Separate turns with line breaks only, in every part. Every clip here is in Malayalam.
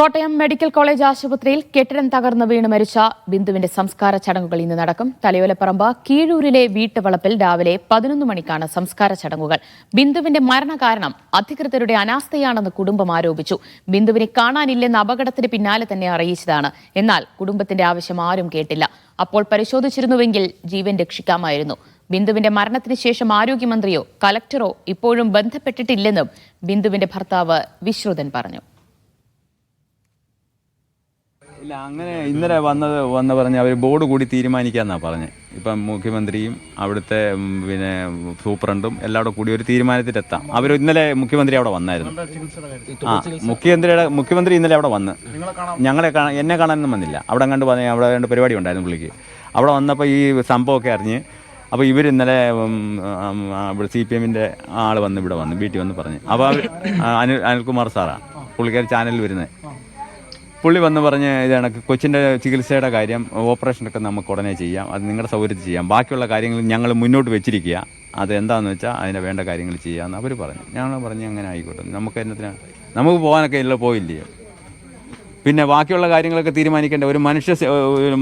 കോട്ടയം മെഡിക്കൽ കോളേജ് ആശുപത്രിയിൽ കെട്ടിടം തകർന്നു വീണ് മരിച്ച ബിന്ദുവിന്റെ സംസ്കാര ചടങ്ങുകൾ ഇന്ന് നടക്കും. തലയോലപ്പറമ്പ് കീഴൂരിലെ വീട്ടുവളപ്പിൽ രാവിലെ പതിനൊന്ന് മണിക്കാണ് സംസ്കാര ചടങ്ങുകൾ. ബിന്ദുവിന്റെ മരണകാരണം അധികൃതരുടെ അനാസ്ഥയാണെന്ന് കുടുംബം ആരോപിച്ചു. ബിന്ദുവിനെ കാണാനില്ലെന്ന അപകടത്തിന് പിന്നാലെ തന്നെ അറിയിച്ചതാണ്. എന്നാൽ കുടുംബത്തിന്റെ ആവശ്യം ആരും കേട്ടില്ല. അപ്പോൾ പരിശോധിച്ചിരുന്നുവെങ്കിൽ ജീവൻ രക്ഷിക്കാമായിരുന്നു. ബിന്ദുവിന്റെ മരണത്തിന് ശേഷം ആരോഗ്യമന്ത്രിയോ കലക്ടറോ ഇപ്പോഴും ബന്ധപ്പെട്ടിട്ടില്ലെന്നും ബിന്ദുവിന്റെ ഭർത്താവ് വിശ്രുതൻ പറഞ്ഞു.
ഇല്ല അങ്ങനെ ഇന്നലെ വന്നത് വന്ന് പറഞ്ഞ് അവർ ബോർഡ് കൂടി തീരുമാനിക്കാന്നാണ് പറഞ്ഞത് ഇപ്പം മുഖ്യമന്ത്രിയും അവിടുത്തെ പിന്നെ സൂപ്രണ്ടും എല്ലാവരും കൂടി ഒരു തീരുമാനത്തിലെത്താം. അവർ ഇന്നലെ മുഖ്യമന്ത്രി അവിടെ വന്നായിരുന്നു. ആ മുഖ്യമന്ത്രിയുടെ മുഖ്യമന്ത്രി ഇന്നലെ അവിടെ വന്ന്. ഞങ്ങളെ കാണാൻ എന്നെ കാണാനൊന്നും വന്നില്ല. അവിടെ കണ്ട് പറഞ്ഞ അവിടെ രണ്ട് പരിപാടി ഉണ്ടായിരുന്നു പുള്ളിക്ക്. അവിടെ വന്നപ്പോൾ ഈ സംഭവമൊക്കെ അറിഞ്ഞ് അപ്പോൾ ഇവർ ഇന്നലെ ഇവിടെ സി പി എമ്മിന്റെ ആൾ വന്ന് ഇവിടെ വന്ന് വീട്ടിൽ വന്ന് പറഞ്ഞു. അപ്പോൾ അവർ അനിൽ അനിൽകുമാർ സാറാണ് പുള്ളിക്കാർ ചാനലിൽ വരുന്നത് പുള്ളി വന്ന് പറഞ്ഞ് ഇതാണ് കൊച്ചിന്റെ ചികിത്സയുടെ കാര്യം ഓപ്പറേഷനൊക്കെ നമുക്ക് ഉടനെ ചെയ്യാം അത് നിങ്ങളുടെ സൗകര്യത്തിൽ ചെയ്യാം. ബാക്കിയുള്ള കാര്യങ്ങൾ ഞങ്ങൾ മുന്നോട്ട് വെച്ചിരിക്കുക. അത് എന്താണെന്ന് വെച്ചാൽ അതിന് വേണ്ട കാര്യങ്ങൾ ചെയ്യാമെന്ന് അവർ പറഞ്ഞു. ഞങ്ങൾ പറഞ്ഞ് അങ്ങനെ ആയിക്കോട്ടെ. നമുക്ക് എന്നതിനാ നമുക്ക് പോകാനൊക്കെ ഇല്ല പോയില്ലേ? പിന്നെ ബാക്കിയുള്ള കാര്യങ്ങളൊക്കെ തീരുമാനിക്കേണ്ട ഒരു മനുഷ്യ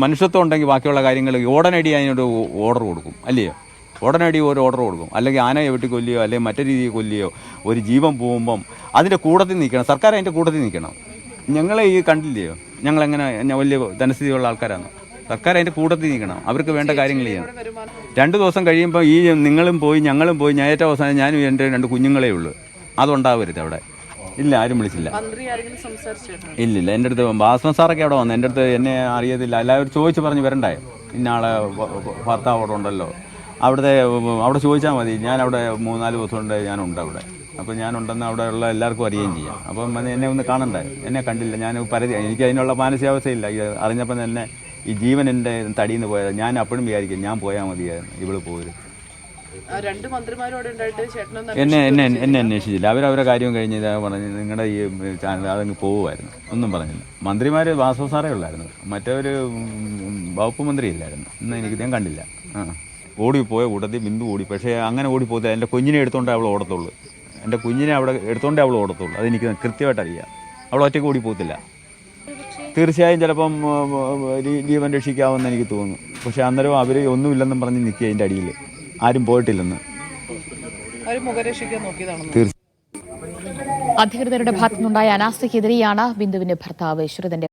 മനുഷ്യത്വം ഉണ്ടെങ്കിൽ ബാക്കിയുള്ള കാര്യങ്ങൾ ഉടനടി അതിനൊരു ഓർഡർ കൊടുക്കും അല്ലയോ? ഉടനടി ഒരു ഓർഡർ കൊടുക്കും. അല്ലെങ്കിൽ ആനയെ വെട്ടി കൊല്ലിയോ അല്ലെങ്കിൽ മറ്റു രീതിയിൽ കൊല്ലിയോ ഒരു ജീവൻ പോകുമ്പം അതിന്റെ കൂട്ടത്തിൽ നിൽക്കണം. സർക്കാർ അതിന്റെ കൂട്ടത്തിൽ നിൽക്കണം. ഞങ്ങളെ ഈ കണ്ടില്ലയോ? ഞങ്ങളെങ്ങനെ എങ്ങനെ വലിയ ധനസ്ഥിതിയുള്ള ആൾക്കാരാണ്. സർക്കാർ അതിന്റെ കൂട്ടത്തിൽ നിൽക്കണം അവർക്ക് വേണ്ട കാര്യങ്ങൾ ചെയ്യണം രണ്ട് ദിവസം കഴിയുമ്പോൾ ഈ നിങ്ങളും പോയി ഞങ്ങളും പോയി ഞാൻ ഏറ്റവും അവസാനം ഞാനും എന്റെ രണ്ട് കുഞ്ഞുങ്ങളെ ഉള്ളൂ. അതുണ്ടാവരുത് അവിടെ. ഇല്ല ആരും വിളിച്ചില്ല. ഇല്ലില്ല എന്റെ അടുത്ത് ബാസ്മ സാറൊക്കെ അവിടെ വന്നു. എന്റെ അടുത്ത് എന്നെ അറിയത്തില്ല. എല്ലാവരും ചോദിച്ച് പറഞ്ഞ് വരണ്ടായോ? ഇന്നാളെ ഭർത്താവ് അവിടെ ഉണ്ടല്ലോ. അവിടുത്തെ അവിടെ ചോദിച്ചാൽ മതി. ഞാൻ അവിടെ മൂന്നാൽ ദിവസം ഉണ്ട് ഞാനുണ്ട് അവിടെ. അപ്പോൾ ഞാനുണ്ടെന്ന് അവിടെ ഉള്ള എല്ലാവർക്കും അറിയുകയും ചെയ്യാം. അപ്പം എന്നെ ഒന്ന് കാണണ്ടേ? എന്നെ കണ്ടില്ല. ഞാൻ പരിധി എനിക്ക് അതിനുള്ള മാനസികാവസ്ഥയില്ല. ഇത് അറിഞ്ഞപ്പം തന്നെ ഈ ജീവൻ എന്റെ തടിയിൽ നിന്ന് പോയത്. ഞാൻ അപ്പോഴും വിചാരിക്കും ഞാൻ പോയാൽ മതിയായിരുന്നു. ഇവൾ പോരും എന്നെ എന്നെ എന്നെ അന്വേഷിച്ചില്ല. അവരവരെ കാര്യം കഴിഞ്ഞ് പറഞ്ഞു നിങ്ങളുടെ ഈ ചാനൽ അതങ്ങ് പോകുമായിരുന്നു ഒന്നും പറഞ്ഞില്ല. മന്ത്രിമാർ വാസവസാറേ ഉള്ളായിരുന്നു. മറ്റവർ വകുപ്പ് മന്ത്രി ഇല്ലായിരുന്നു. ഇന്ന് എനിക്ക് ഞാൻ കണ്ടില്ല. ആ. ഓടി പോയ കൂട്ടത്തിൽ ബിന്ദു ഓടി. പക്ഷേ അങ്ങനെ ഓടി പോകത്തില്ല എന്റെ കുഞ്ഞിനെ എടുത്തോണ്ടേ അവൾ ഓടത്തുള്ളൂ. എന്റെ കുഞ്ഞിനെ അവിടെ എടുത്തോണ്ടേ അവൾ ഓടത്തുള്ളൂ. അതെനിക്ക് കൃത്യമായിട്ട് അറിയാം. അവൾ ഒറ്റയ്ക്ക് ഓടി പോകത്തില്ല തീർച്ചയായും ചിലപ്പം ജീവൻ രക്ഷിക്കാമെന്ന് എനിക്ക് തോന്നുന്നു. പക്ഷേ അന്നേരം അവർ ഒന്നുമില്ലെന്നും പറഞ്ഞ് നിൽക്കുക അതിന്റെ അടിയിൽ ആരും പോയിട്ടില്ലെന്ന്.
അധികൃതരുടെ ഭാഗത്തുനിന്നുണ്ടായ അനാസ്ഥയ്ക്കെതിരെയാണ് ബിന്ദുവിന്റെ ഭർത്താവ് വിശ്രുതന്റെ